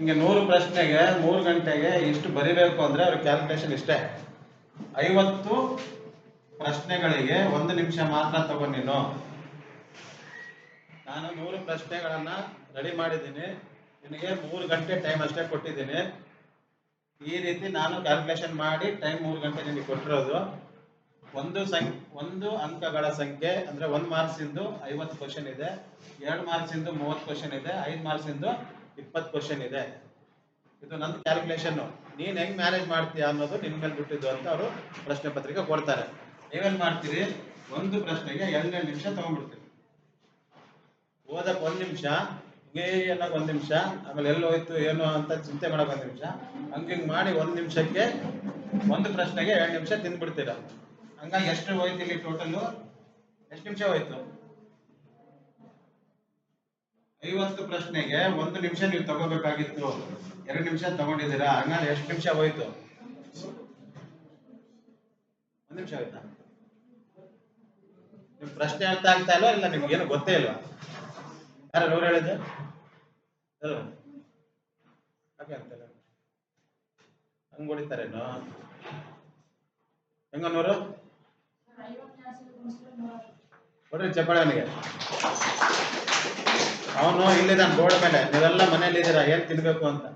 ಹಿಂಗೆ ನೂರು ಪ್ರಶ್ನೆಗೆ, ಮೂರು ಗಂಟೆಗೆ ಇಷ್ಟು ಬರಿಬೇಕು ಅಂದ್ರೆ ಅವ್ರ ಕ್ಯಾಲ್ಕುಲೇಷನ್ ಇಷ್ಟೇ. ಐವತ್ತು ಪ್ರಶ್ನೆಗಳಿಗೆ ಒಂದು ನಿಮಿಷ ಮಾತ್ರ ತಗೋ ನೀನು. ನೂರು ಪ್ರಶ್ನೆಗಳನ್ನು ರೆಡಿ ಮಾಡಿದ್ದೀನಿ. ನಿನಗೆ ಮೂರು ಗಂಟೆ ಟೈಮ್ ಅಷ್ಟೇ ಕೊಟ್ಟಿದ್ದೀನಿ. ಈ ರೀತಿ ನಾನು ಕ್ಯಾಲ್ಕುಲೇಷನ್ ಮಾಡಿ ಟೈಮ್ ಮೂರು ಗಂಟೆ ನಿನಗೆ ಕೊಟ್ಟಿರೋದು. ಒಂದು ಸಂಖ್ಯೆ ಒಂದು ಅಂಕಗಳ ಸಂಖ್ಯೆ ಅಂದ್ರೆ ಒಂದು ಮಾರ್ಕ್ಸ್ ಇಂದು ಐವತ್ತು ಕ್ವಶನ್ ಇದೆ. ಎರಡು ಮಾರ್ಕ್ಸ್ ಇಂದು ಮೂವತ್ತು ಕ್ವಶನ್ ಇದೆ. ಐದು ಮಾರ್ಕ್ಸ್ ಇಂದು ಇಪ್ಪತ್ತು ಕ್ವಶನ್ ಇದೆ. ಇದು ನನ್ನ ಕ್ಯಾಲ್ಕುಲೇಷನ್ ನೀನ್ ಹೆಂಗ್ ಮ್ಯಾನೇಜ್ ಮಾಡ್ತೀಯ ಅನ್ನೋದು ನಿನ್ ಮೇಲೆ ಬಿಟ್ಟಿದ್ದು ಅಂತ ಅವರು ಪ್ರಶ್ನೆ ಪತ್ರಿಕೆ ಕೊಡ್ತಾರೆ. ನೀವೇನ್ ಮಾಡ್ತೀರಿ? ಒಂದು ಪ್ರಶ್ನೆಗೆ ಎರಡೆರಡು ನಿಮಿಷ ತಗೊಂಡ್ಬಿಡ್ತೀರಿ ಓದಕ್ ಒಂದ್ ನಿಮಿಷ, ಹಿಂಗೇ ಅನ್ನೋಕೆ ಒಂದ್ ನಿಮಿಷ, ಆಮೇಲೆ ಎಲ್ಲಿ ಹೋಯ್ತು, ಏನು ಅಂತ ಚಿಂತೆ ಮಾಡಕ್ ಒಂದ್ ನಿಮಿಷ. ಹಂಗಿಂಗ್ ಮಾಡಿ ಒಂದ್ ನಿಮಿಷಕ್ಕೆ ಒಂದು ಪ್ರಶ್ನೆಗೆ ಎರಡು ನಿಮಿಷ ತಿಂದ್ಬಿಡ್ತೀರ ಹಂಗಾಗಿ ಎಷ್ಟು ಹೋಯ್ತು ಇಲ್ಲಿ ಟೋಟಲ್ ಎಷ್ಟು ನಿಮಿಷ ಹೋಯ್ತು? ಐವತ್ತು ಪ್ರಶ್ನೆಗೆ ಒಂದು ನಿಮಿಷ ನೀವು ತಗೋಬೇಕಾಗಿತ್ತು. ಎರಡು ನಿಮಿಷ ತಗೊಂಡಿದ್ದೀರಾ? ಹಂಗಾದ್ರೆ ಎಷ್ಟು ನಿಮಿಷ ಹೋಯ್ತು? ಒಂದ್ ನಿಮಿಷ ಆಯ್ತಾ? ನಿಮ್ ಪ್ರಶ್ನೆ ಅರ್ಥ ಆಗ್ತಾ ಇಲ್ವಾ? ಇಲ್ಲ ನಿಮ್ಗೆ ಏನು ಗೊತ್ತೇ ಇಲ್ವಾ? ಯಾರು ಅವ್ರು ಹೇಳಿದ್ದು? ಹಾಗೆ ಅಂತಲ್ಲ ಹಂಗ್ ಹೊಡಿತಾರೇನೋ ಹೆಂಗನ್ನೋರು ನೂರು ಕೊಡ್ರಿ ಚಪ್ಪಾಳೆ ಅವನಿಗೆ. ಅವನು ಇಲ್ಲಿದ್ದಾನೆ ಬೋರ್ಡ್ ಮೇಲೆ. ನೀವೆಲ್ಲ ಮನೇಲಿ ಇದ್ದೀರಾ, ಏನ್ ತಿನ್ಬೇಕು ಅಂತ.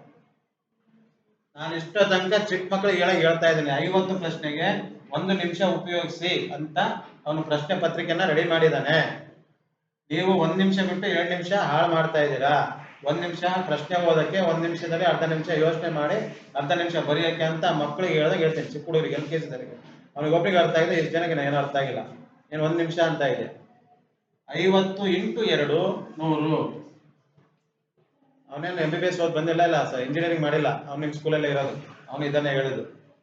ನಾನು ಇಷ್ಟೋ ತನಕ ಚಿಕ್ಕ ಮಕ್ಕಳಿಗೆ ಹೇಳಕ್ ಹೇಳ್ತಾ ಇದ್ದೀನಿ. ಐವತ್ತು ಪ್ರಶ್ನೆಗೆ ಒಂದು ನಿಮಿಷ ಉಪಯೋಗಿಸಿ ಅಂತ ಅವನು ಪ್ರಶ್ನೆ ಪತ್ರಿಕೆನ ರೆಡಿ ಮಾಡಿದ್ದಾನೆ. ನೀವು ಒಂದ್ ನಿಮಿಷ ಬಿಟ್ಟು ಎರಡು ನಿಮಿಷ ಹಾಳು ಮಾಡ್ತಾ ಇದ್ದೀರಾ? ಒಂದ್ ನಿಮಿಷ ಪ್ರಶ್ನೆ ಓದಕ್ಕೆ, ಒಂದ್ ನಿಮಿಷದಲ್ಲಿ ಅರ್ಧ ನಿಮಿಷ ಯೋಚನೆ ಮಾಡಿ, ಅರ್ಧ ನಿಮಿಷ ಬರೆಯಕ್ಕೆ ಅಂತ ಮಕ್ಕಳಿಗೆ ಹೇಳ್ದಾಗ ಹೇಳ್ತೀನಿ. ಚಿಕ್ಕ ಹುಡುಗರಿಗೆ ಎಲ್ ಕೆ ಜಿದವರಿಗೆ. ಅವ್ನಿಗೆ ಒಬ್ಬರಿಗೆ ಅರ್ಥ ಆಗಿದೆ, ಇಷ್ಟು ಜನಕ್ಕೆ ಏನು ಅರ್ಥ ಆಗಿಲ್ಲ. ಏನು ಒಂದ್ ನಿಮಿಷ ಅಂತ ಇದೆ. ಐವತ್ತು ಇಂಟು ಎರಡು. ನೂರು ಅವನೇನು ಎಂ ಬಿ ಬಿ ಎಸ್ ಓದ್ ಬಂದಿಲ್ಲ ಇಲ್ಲ ಸರ್ ಇಂಜಿನಿಯರಿಂಗ್ ಮಾಡಿಲ್ಲ. ಅವ್ನು ನಿಮ್ಮ ಸ್ಕೂಲಲ್ಲೇ ಇರೋದು. ಅವ್ನು ಇದನ್ನೇ ಹೇಳಿದ್ದು.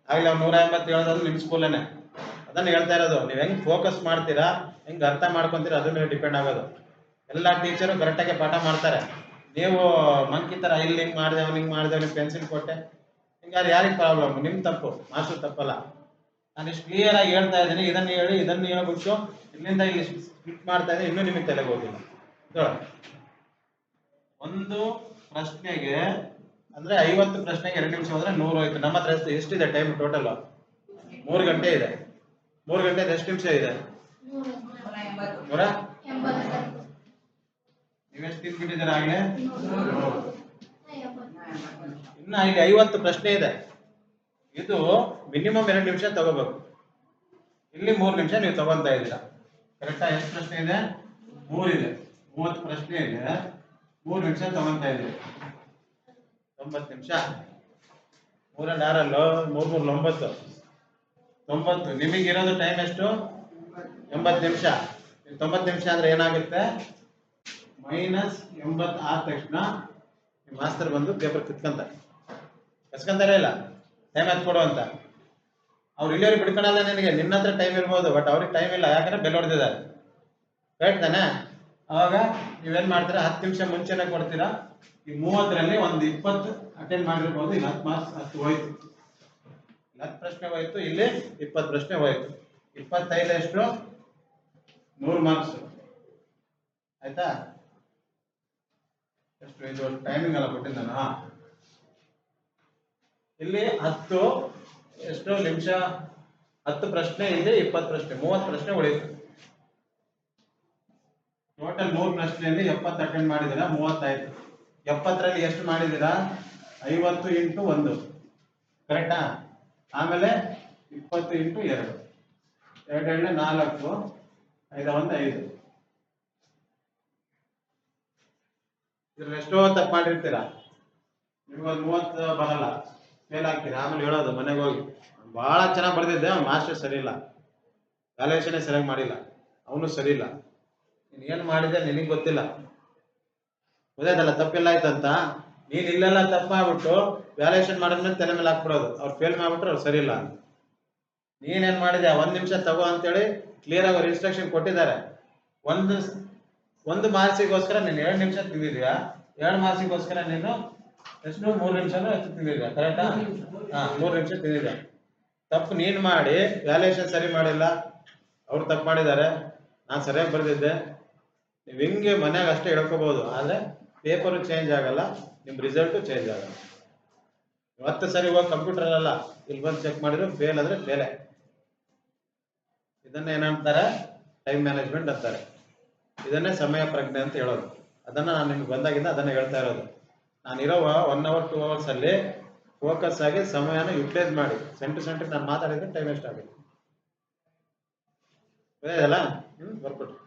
ಆಗಲಿ ಅವ್ನು ನೂರ ಎಂಬತ್ತು ಹೇಳೋದು ನಿಮ್ಮ ಸ್ಕೂಲನ್ನೇ ಅದನ್ನ ಹೇಳ್ತಾ ಇರೋದು. ನೀವು ಹೆಂಗ್ ಫೋಕಸ್ ಮಾಡ್ತೀರಾ ಹೆಂಗ್ ಅರ್ಥ ಮಾಡ್ಕೊಂತೀರಾ ಅದ್ರ ಮೇಲೆ ಡಿಪೆಂಡ್ ಆಗೋದು. ಎಲ್ಲ ಟೀಚರು ಕರೆಕ್ಟಾಗಿ ಪಾಠ ಮಾಡ್ತಾರೆ. ನೀವು ಮಂಕಿ ತರ ಇಲ್ಲಿ ಹಿಂಗ್ ಮಾಡಿದೆ ಅವ್ನು ಹಿಂಗ್ ಮಾಡಿದೆ ಅವ್ನಿಗೆ ಪೆನ್ಸಿಲ್ ಕೊಟ್ಟೆ. ಹಿಂಗಾದ್ರೆ ಯಾರಿಗೆ ಪ್ರಾಬ್ಲಮ್ ನಿಮ್ ತಪ್ಪು. ಮಾಸ್ಟರ್ ತಪ್ಪಲ್ಲ. ನಾನು ಇಷ್ಟು ಕ್ಲಿಯರ್ ಆಗಿ ಹೇಳ್ತಾ ಇದ್ದೀನಿ. ಇದನ್ನ ಹೇಳಿ ಇದನ್ನ ಹೇಳ್ಬಿಟ್ಟು ಇಲ್ಲಿಂದ ಇಲ್ಲಿ ಸ್ಪಿಟ್ ಮಾಡ್ತಾ ಇದ್ರೆ ಇನ್ನೂ ನಿಮಗೆ ತಲೆಗೆ ಹೋಗಿಲ್ಲ ಒಂದು ಪ್ರಶ್ನೆಗೆ, ಅಂದ್ರೆ ಐವತ್ತು ಪ್ರಶ್ನೆಗೆ ಎರಡು ನಿಮಿಷ ಹೋದ್ರೆ ನೂರು ಹೋಯ್ತು. ನಮ್ಮ ಹತ್ರ ಎಷ್ಟು ಎಷ್ಟಿದೆ ಟೈಮ್ ಟೋಟಲ್ ಮೂರು ಗಂಟೆ ಇದೆ. ಮೂರು ಗಂಟೆ ಎಷ್ಟು ನಿಮಿಷ ಇದೆ? ನೀವೆಷ್ಟು ತಿಂದ್ಬಿಟ್ಟಿದ್ದೀರಾ ಆಗ್ಲೇ ಇನ್ನ ಈಗ ಐವತ್ತು ಪ್ರಶ್ನೆ ಇದೆ. ಇದು ಮಿನಿಮಮ್ ಎರಡು ನಿಮಿಷ ತಗೋಬೇಕು. ಇಲ್ಲಿ ಮೂರು ನಿಮಿಷ ನೀವು ತಗೊಂತಾ ಇದ್ದೀರಾ. ಕರೆಕ್ಟಾ ಎಷ್ಟು ಪ್ರಶ್ನೆ ಇದೆ? ಮೂರಿದೆ ಮೂವತ್ತು ಪ್ರಶ್ನೆ ಇದೆ. ಮೂರು ನಿಮಿಷ ತಗೊಂತಾ ಇದ್ದೀವಿ ತೊಂಬತ್ತು ನಿಮಿಷ. ಮೂರಲ್ಲಿ ಆರಲ್ಲೋ? ಮೂರ್ ಮೂರ್ ಒಂಬತ್ತು. ತೊಂಬತ್ತು. ನಿಮಗಿರೋದು ಟೈಮ್ ಎಷ್ಟು? ಎಂಬತ್ತು ನಿಮಿಷ. ತೊಂಬತ್ತು ನಿಮಿಷ ಅಂದ್ರೆ ಏನಾಗುತ್ತೆ? ಮೈನಸ್ ಎಂಬತ್ತು ಆದ ತಕ್ಷಣ ನಿಮ್ಮ ಮಾಸ್ತರ್ ಬಂದು ಪೇಪರ್ ಕಿತ್ಕೊಂತಾರೆ. ಕಸ್ಕೊಂತಾರೆ ಇಲ್ಲ? ಟೈಮ್ ಹತ್ತು ಕೊಡು ಅಂತ. ಅವ್ರು ಇಲ್ಲಿಯವ್ರಿಗೆ ಬಿಡ್ಕೊಳಲ್ಲ ನಿನಗೆ. ನಿನ್ನ ಹತ್ರ ಟೈಮ್ ಇರ್ಬೋದು ಬಟ್ ಅವ್ರಿಗೆ ಟೈಮ್ ಇಲ್ಲ. ಯಾಕಂದ್ರೆ ಬೆಲ್ ಹೊಡೆದಿದ್ದಾರೆ. ರೈಟ್ ತಾನೆ? ಅವಾಗ ನೀವೇನ್ ಮಾಡ್ತೀರಾ? ಹತ್ತು ನಿಮಿಷ ಮುಂಚೆನೆ ಕೊಡ್ತೀರಾ? ಈ ಮೂವತ್ತರಲ್ಲಿ ಒಂದು ಇಪ್ಪತ್ತು ಅಟೆಂಡ್ ಮಾಡಿರ್ಬೋದು. ಇಲ್ಲಿ ಹತ್ತು ಮಾರ್ಕ್ಸ್ ಹತ್ತು ಹೋಯ್ತು. ಹತ್ತು ಪ್ರಶ್ನೆ ಹೋಯ್ತು. ಇಲ್ಲಿ ಇಪ್ಪತ್ತು ಪ್ರಶ್ನೆ ಹೋಯ್ತು. ಇಪ್ಪತ್ತೈದು ಎಷ್ಟು? ನೂರು ಮಾರ್ಕ್ಸ್ ಆಯ್ತಾ? ಎಷ್ಟು ಇದು? ಟೈಮಿಂಗ್ ಎಲ್ಲ ಕೊಟ್ಟಿದ್ದಾನ? ಇಲ್ಲಿ ಹತ್ತು ಎಷ್ಟು ನಿಮಿಷ, ಹತ್ತು ಪ್ರಶ್ನೆ ಇದೆ ಇಪ್ಪತ್ತು ಪ್ರಶ್ನೆ, ಮೂವತ್ತು ಪ್ರಶ್ನೆ ಉಳಿತು ಟೋಟಲ್ ಮೂರು ಪ್ರಶ್ನೆಯಲ್ಲಿ ಎಪ್ಪತ್ತು ಅಟೆಂಡ್ ಮಾಡಿದ್ದೀರಾ ಮೂವತ್ತಾಯ್ತು ಎಪ್ಪತ್ತರಲ್ಲಿ ಎಷ್ಟು ಮಾಡಿದ್ದೀರಾ? ಐವತ್ತು ಇಂಟು ಒಂದು. ಕರೆಕ್ಟಾ ಆಮೇಲೆ ಇಪ್ಪತ್ತು ಇಂಟು ಎರಡು. ಎರಡು ಎರಡನೇ ನಾಲ್ಕು, ಐದ, ಒಂದು, ಐದು. ಇದ್ರಲ್ಲಿ ಎಷ್ಟೋ ತಪ್ಪು ಮಾಡಿರ್ತೀರಾ? ನಿಮ್ಗೊಂದು ಮೂವತ್ತು ಬರಲ್ಲ. ಫೇಲ್ ಆಗ್ತೀನಿ ಆಮೇಲೆ ಹೇಳೋದು, ಮನೆಗೆ ಹೋಗಿ. ಭಾಳ ಚೆನ್ನಾಗಿ ಬರ್ದಿದ್ದೆ, ಅವ್ನು ಮಾಸ್ಟರ್ ಸರಿ ಇಲ್ಲ. ಸರಿಯಾಗಿ ಮಾಡಿಲ್ಲ. ಅವನು ಸರಿ ಇಲ್ಲ. ನೀನು ಏನು ಮಾಡಿದೆ ನಿನಗೆ ಗೊತ್ತಿಲ್ಲ. ಗೊತ್ತಾಯ್ತಲ್ಲ, ತಪ್ಪಿಲ್ಲ ಆಯ್ತಂತ? ನೀನು ಇಲ್ಲೆಲ್ಲ ತಪ್ಪು ಮಾಡ್ಬಿಟ್ಟು ವ್ಯಾಲ್ಯೂಷನ್ ಮಾಡಿದ್ಮೇಲೆ ತಲೆ ಮೇಲೆ ಹಾಕ್ಬಿಡೋದು. ಅವ್ರು ಫೇಲ್ ಮಾಡ್ಬಿಟ್ರೆ ಅವ್ರು ಸರಿ ಇಲ್ಲ ನೀನೇನ್ ಮಾಡಿದೆ? ಒಂದು ನಿಮಿಷ ತಗೋ ಅಂತೇಳಿ ಕ್ಲಿಯರ್ ಆಗಿ ಅವ್ರು ಇನ್ಸ್ಟ್ರಕ್ಷನ್ ಕೊಟ್ಟಿದ್ದಾರೆ. ಒಂದು ಒಂದು ಮಾರ್ಕ್ಸಿಗೋಸ್ಕರ ನೀನು ಎರಡು ನಿಮಿಷ ತಿಂದಿದ್ಯಾ? ಎರಡು ಮಾರ್ಕ್ಸಿಗೋಸ್ಕರ ನೀನು ಎಷ್ಟು ಮೂರು ನಿಮಿಷನೂ ಅಷ್ಟು ತಿಂದಿದ್ದೆ ಕರೆಕ್ಟಾ ಹಾ ಮೂರು ನಿಮಿಷ ತಿಂದಿದ್ದೆ ತಪ್ಪು ನೀನು ಮಾಡಿ ವ್ಯಾಲ್ಯೂಯೇಷನ್ ಸರಿ ಮಾಡಿಲ್ಲ ಅವ್ರು ತಪ್ಪು ಮಾಡಿದ್ದಾರೆ ನಾನು ಸರಿಯಾಗಿ ಬರೆದಿದ್ದೆ ನೀವು ಹಿಂಗೆ ಮನ್ಯಾಗ ಅಷ್ಟೇ ಹೇಳ್ಕೋಬಹುದು ಆದ್ರೆ ಪೇಪರು ಚೇಂಜ್ ಆಗಲ್ಲ ನಿಮ್ಮ ರಿಸಲ್ಟು ಚೇಂಜ್ ಆಗಲ್ಲ. ಮತ್ತೆ ಸರಿ ಹೋಗಿ ಅಲ್ಲ ಇಲ್ಲಿ ಬಂದು ಚೆಕ್ ಮಾಡಿದ್ರೆ ಫೇಲ್ ಅಂದ್ರೆ ಫೇಲೆ ಇದನ್ನ ಏನಂತಾರೆ? ಟೈಮ್ ಮ್ಯಾನೇಜ್ಮೆಂಟ್ ಅಂತಾರೆ. ಇದನ್ನೇ ಸಮಯ ಪ್ರಜ್ಞೆ ಅಂತ ಹೇಳೋದು. ಅದನ್ನ ನಾನು ನಿಮ್ಗೆ ಬಂದಾಗಿಂದ ಅದನ್ನ ಹೇಳ್ತಾ ಇರೋದು. ನಾನಿರೋ ಒನ್ ಅವರ್ ಟೂ ಅವರ್ಸ್ ಅಲ್ಲಿ ಫೋಕಸ್ ಆಗಿ ಸಮಯನ ಯುಟಿಲೈಸ್ ಮಾಡಿ. ಸೆಂಟರ್ ಸೆಂಟರ್ ನಾನು ಮಾತಾಡಿದ್ರೆ ಟೈಮ್ ವೇಸ್ಟ್ ಆಗುತ್ತೆ. ಅಲ್ಲ ಹ್ಮ್ ಬರ್ಕೊಟ್ರಿ